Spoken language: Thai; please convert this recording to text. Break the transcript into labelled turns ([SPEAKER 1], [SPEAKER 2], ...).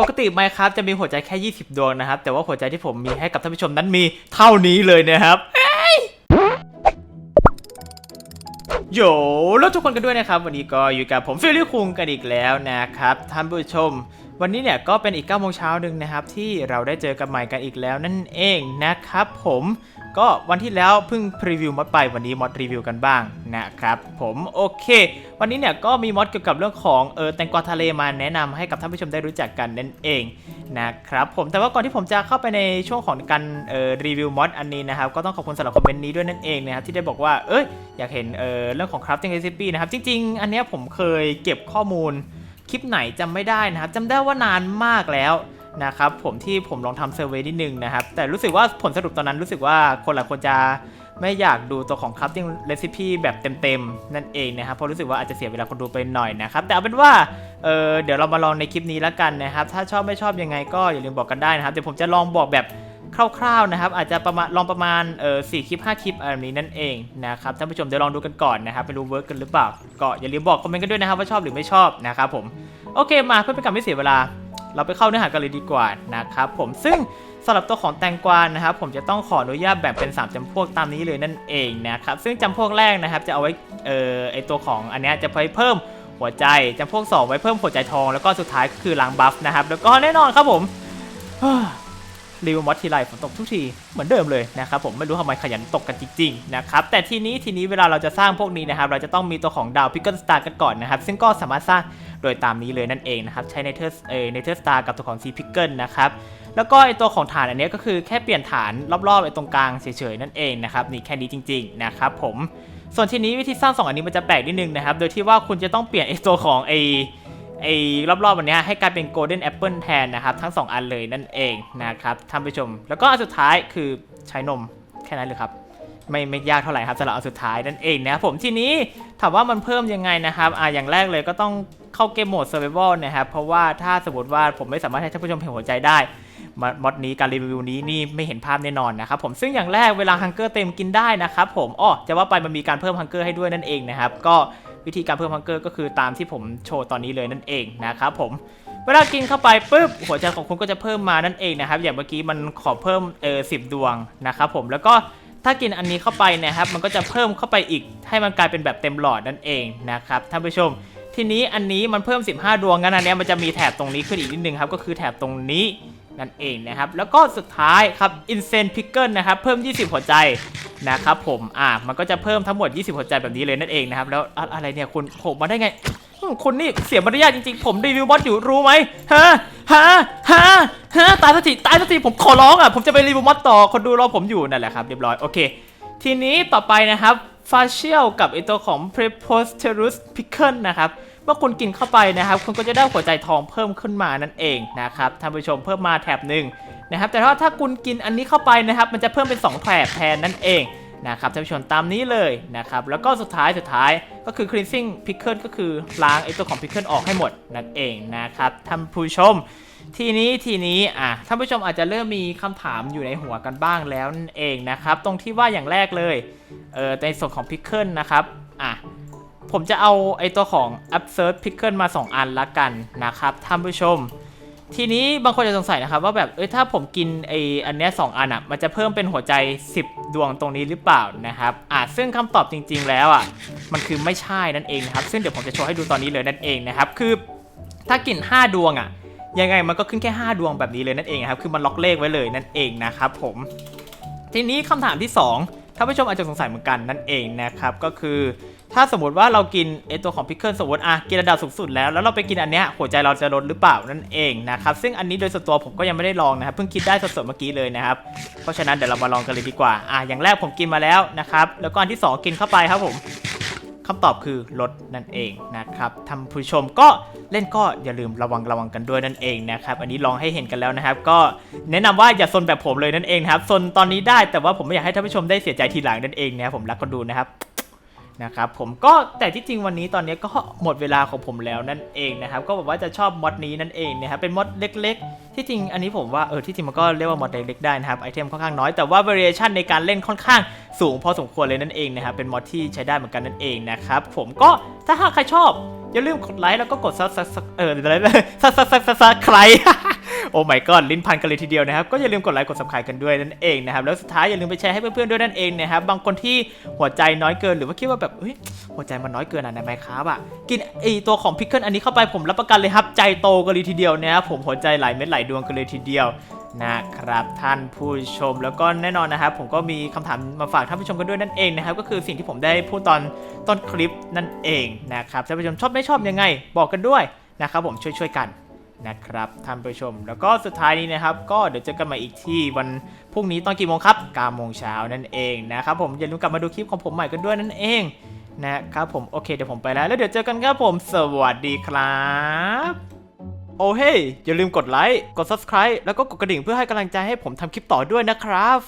[SPEAKER 1] ปกติไมครับจะมีหัวใจแค่ 20 ดวงนะครับ แต่ว่าหัวใจที่ผมมีให้กับท่านผู้ชมนั้นมีเท่านี้เลยนะครับเอ้ยโยแล้วทุกคนกันด้วยนะครับ วันนี้ก็อยู่กับผมฟิลลี่คุงกันอีกแล้วนะครับ ท่านผู้ชม วันนี้เนี่ยก็เป็นอีก9โมงเช้าหนึ่งนะครับที่เราได้เจอกันใหม่กันอีกแล้วนั่นเองนะครับผมก็วันที่แล้วเพิ่งพรีวิวมอดไปวันนี้มอดรีวิวกันบ้างนะครับผมโอเค วันนี้เนี่ยก็มีมอดเกี่ยวกับเรื่องของเออแตงกวาทะเลมาแนะนำให้กับท่านผู้ชมได้รู้จักกันนั่นเองนะครับผมแต่ว่าก่อนที่ผมจะเข้าไปในช่วงของการเออรีวิวมอดอันนี้นะครับก็ต้องขอบคุณสำหรับคอมเมนต์นี้ด้วยนั่นเองนะครับที่ได้บอกว่าเอ้ยอยากเห็นเออเรื่องของ crafting recipe นะครับจริงๆ อันเนี้ยผมเคยเก็บข้อมูล คลิปไหนจำไม่ได้นะครับจำได้ว่านานมากแล้วนะครับผมที่ผมลองทำเซอร์เวยนิดนึงนะครับแต่รู้สึกว่าผลสรุปตอนนั้นรู้สึกว่าคนหลายคนจะไม่อยากดูตัวของ crafting recipe แบบเต็มๆ นั่นเองนะครับเพราะรู้สึกว่าอาจจะเสียเวลาคนดูไปหน่อยนะครับ แต่เอาเป็นว่าเออเดี๋ยวเรามาลองในคลิปนี้แล้วกันนะครับ ถ้าชอบไม่ชอบยังไงก็อย่าลืมบอกกันได้นะครับ เดี๋ยวผมจะลองบอกแบบ คร่าวๆนะครับอาจจะประมาณลองประมาณเออสี่คลิปห้าคลิปอะไรแบบนี้นั่นเองนะครับท่านผู้ชมเดี๋ยวลองดูกันก่อนนะครับไม่รู้เวิร์กกันหรือเปล่าก็อย่าลืมบอกคอมเมนต์กันด้วยนะครับว่าชอบหรือไม่ชอบนะครับผมโอเคมาเพื่อเป็นการไม่เสียเวลา เราไปเข้าเนื้อหากันเลยดีกว่านะครับผมซึ่งสำหรับตัวของแตงกวานะครับผมจะต้องขออนุญาตแบ่งเป็น 3จำพวกตามนี้เลยนั่นเองนะครับซึ่งจำพวกแรกนะครับจะเอาไว้เอ่อไอตัวของอันนี้จะไปเพิ่มหัวใจจำพวก 2 ไว้เพิ่มหัวใจทองแล้วก็สุดท้ายก็คือล้างบัฟนะครับแล้วก็แน่นอนครับผม รีวิวมอดทีไรฝนตกทุกทีเหมือนเดิมเลยนะครับผมไม่รู้ทำไมขยันตกกันจริงๆนะครับแต่ทีนี้ทีนี้เวลาเราจะสร้างพวกนี้นะครับเราจะต้องมีตัวของดาวพิกเกิลสตาร์กันก่อนนะครับซึ่งก็สามารถสร้างโดยตามนี้เลยนั่นเองนะครับใช้เนเธอร์เอเนเธอร์สตาร์กับตัวของซีพิกเกิลนะครับแล้วก็ไอตัวของฐานอันนี้ก็คือแค่เปลี่ยนฐานรอบๆไอตรงกลางเฉยๆนั่นเองนะครับนี่แค่นี้จริงๆนะครับผมส่วนทีนี้วิธีสร้างสองอันนี้มันจะแปลกนิดนึงนะครับโดยที่ว่าคุณจะต้องเปลี่ยนไอตัวของไอ ไอ้รอบๆวันนี้ให้กลายเป็น Golden Apple แทนนะครับทั้ง 2 อันเลยนั่นเองนะครับท่านผู้ชม แล้วก็อันสุดท้ายคือใช้นมแค่นั้นเลยครับไม่ไม่ยากเท่าไหร่ครับสำหรับอันสุดท้ายนั่นเองนะครับผมทีนี้ถามว่ามันเพิ่มยังไงนะครับอ่าอย่างแรกเลยก็ต้องเข้าเกมโหมด Survival นะครับเพราะว่าถ้าสมมติว่าผมไม่สามารถให้ท่านผู้ชมเห็นหัวใจได้มอดนี้การรีวิวนี้นี่ไม่เห็นภาพแน่นอนนะครับผมซึ่งอย่างแรกเวลาฮังเกอร์เต็มกินได้นะครับผมอ้อจะว่าไปมันมีการเพิ่มฮังเกอร์ให้ด้วยนั่นเองนะครับก็ วิธีการเพิ่มฮังเกอร์ก็คือตามที่ผมโชว์ตอนนี้เลยนั่นเองนะครับผมเวลากินเข้าไปปุ๊บหัวใจของคุณก็จะเพิ่มมานั่นเองนะครับ อย่างเมื่อกี้มันขอเพิ่มเออสิดวงนะครับผมแล้วก็ถ้ากินอันนี้เข้าไปนะครับ มันก็จะเพิ่มเข้าไปอีก ให้มันกลายเป็นแบบเต็มหลอดนั่นเองนะครับท่านผู้ชม ทีนี้อันนี้มันเพิ่ม 15 ดวงงั้นอันนี้มันจะมีแถบตรงนี้ขึ้นอีกนิดนึงครับก็คือแถบตรงนี้นั่นเองนะครับ แล้วก็สุดท้ายครับ Insane Pickle นะครับ เพิ่ม 20 หัวใจ นะครับผมอ่ามันก็จะเพิ่มทั้งหมด 20หัวใจแบบนี้เลยนั่นเองนะครับแล้วอะไรเนี่ยคุณผล่มาได้ไงคุณนี่เสียมารยาทจริงๆ ผมรีวิวบอสอยู่รู้ไหมฮะฮะฮะฮะตายสักทีตายสักทีผมขอร้องอะผมจะไปรีวิวบอสต่อคนดูรอผมอยู่นั่นแหละครับเรียบร้อยโอเค ทีนี้ต่อไปนะครับฟาเชียลกับไอตัวของ preposterous pickle นะครับเมื่อคุณกินเข้าไปนะครับ คุณก็จะได้หัวใจทองเพิ่มขึ้นมานั่นเองนะครับท่านผู้ชมเพิ่มมาแถบหนึ่ง นะครับแต่ถ้าถ้าคุณกินอันนี้เข้าไปนะครับ มันจะเพิ่มเป็น2แถบแทนนั่นเองนะครับท่านผู้ชมตามนี้เลยนะครับ แล้วก็สุดท้ายสุดท้ายก็คือ cleansing pickle ก็คือล้างไอตัวของ pickle ออกให้หมดนั่นเองนะครับท่านผู้ชม ทีนี้ทีนี้อะท่านผู้ชมอาจจะเริ่มมีคำถามอยู่ในหัวกันบ้างแล้วนั่นเองนะครับ ตรงที่ว่าอย่างแรกเลยเออในส่วนของ pickle นะครับอะผมจะเอาไอตัวของ absurd pickle มา 2 อันละกันนะครับท่านผู้ชม ทีนี้บางคนจะสงสัยนะครับว่าแบบเอ้ยถ้าผมกินไออันเนี้ยสองอันอะมันจะเพิ่มเป็นหัวใจ 10 ดวงตรงนี้หรือเปล่านะครับอะซึ่งคำตอบจริง ๆ แล้วอะมันคือไม่ใช่นั่นเองนะครับซึ่งเดี๋ยวผมจะโชว์ให้ดูตอนนี้เลยนั่นเองนะครับคือถ้ากิน 5 ดวงอะยังไงมันก็ขึ้นแค่ 5 ดวงแบบนี้เลยนั่นเองครับคือมันล็อกเลขไว้เลยนั่นเองนะครับผมทีนี้คำถามที่ 2ท่านผู้ชมอาจจะสงสัยเหมือนกันนั่นเองนะครับก็คือ ถ้าสมมติว่าเรากินไอตัวของพิกเกิลสมมติอะกินระดับสูงสุดแล้ว แล้วเราไปกินอันเนี้ยหัวใจเราจะลดหรือเปล่านั่นเองนะครับซึ่งอันนี้โดยส่วนตัวผมก็ยังไม่ได้ลองนะครับเพิ่งคิดได้สดๆเมื่อกี้เลยนะครับเพราะฉะนั้นเดี๋ยวเรามาลองกันเลยดีกว่าอะอย่างแรกผมกินมาแล้วนะครับแล้วก็อันที่สองกินเข้าไปครับผมคำตอบคือลดนั่นเองนะครับท่านผู้ชมก็เล่นก็อย่าลืมระวังระวังกันด้วยนั่นเองนะครับอันนี้ลองให้เห็นกันแล้วนะครับ ก็แนะนำว่าอย่าซนแบบผมเลยนั่นเองนะครับซนตอนนี้ได้แต่ว่าผมไม่อยากให้ท่านผู้ชมได้เสียใจทีหลังนั่นเองนะครับผมรักคนดูนะครับ นะครับผมก็แต่ที่จริงวันนี้ตอนนี้ก็หมดเวลาของผมแล้วนั่นเองนะครับก็บอกว่าจะชอบมอดนี้นั่นเองนะครับเป็นมอดเล็ก ๆ ที่จริงอันนี้ผมว่าเออที่จริงมันก็เรียกว่ามอดเล็กๆได้นะครับไอเทมค่อนข้างน้อยแต่ว่า variation ในการเล่นค่อนข้างสูงพอสมควรเลยนั่นเองนะครับเป็นมอดที่ใช้ได้เหมือนกันนั่นเองนะครับผมก็ถ้าหากใครชอบอย่าลืมกดไลค์แล้วก็กดซับซับเอออะไรนะซับซับซับซับซับใคร โอ้ my god ลิ้นพันกันเลยทีเดียวนะครับก็อย่าลืมกดไลค์กด subscribe กันด้วยนั่นเองนะครับแล้วสุดท้ายอย่าลืมไปแชร์ให้เพื่อนๆด้วยนั่นเองนะครับบางคนที่หัวใจน้อยเกินหรือว่าคิดว่าแบบเฮ้ยหัวใจมันน้อยเกินอะในไมครับอะกินไอตัวของพิกเกิลอันนี้เข้าไปผมรับประกันเลยครับใจโตกันเลยทีเดียวนะครับผมหัวใจหลายเม็ดหลายดวงกันเลยทีเดียวนะครับท่านผู้ชมแล้วก็แน่นอนนะครับ ผมก็มีคำถามมาฝากท่านผู้ชมกันด้วยนั่นเองนะครับ ก็คือสิ่งที่ผมได้พูดตอนต้นคลิปนั่นเองนะครับท่านผู้ชมชอบไม่ชอบยังไง บอกกันด้วยนะครับผมช่วยๆกัน นะครับท่านผู้ชม แล้วก็สุดท้ายนี้นะครับก็เดี๋ยวเจอกันใหม่อีกที่วันพรุ่งนี้ตอนกี่โมงครับ9โมงเช้านั่นเองนะครับผมอย่าลืมกลับมาดูคลิปของผมใหม่กันด้วยนั่นเองนะครับผมโอเคเดี๋ยวผมไปแล้ว แล้วเดี๋ยวเจอกันครับผมสวัสดีครับโอ้เฮ้ยอย่าลืมกดไลค์กด subscribe แล้วก็กดกระดิ่งเพื่อให้กำลังใจให้ผมทำคลิปต่อด้วยนะครับ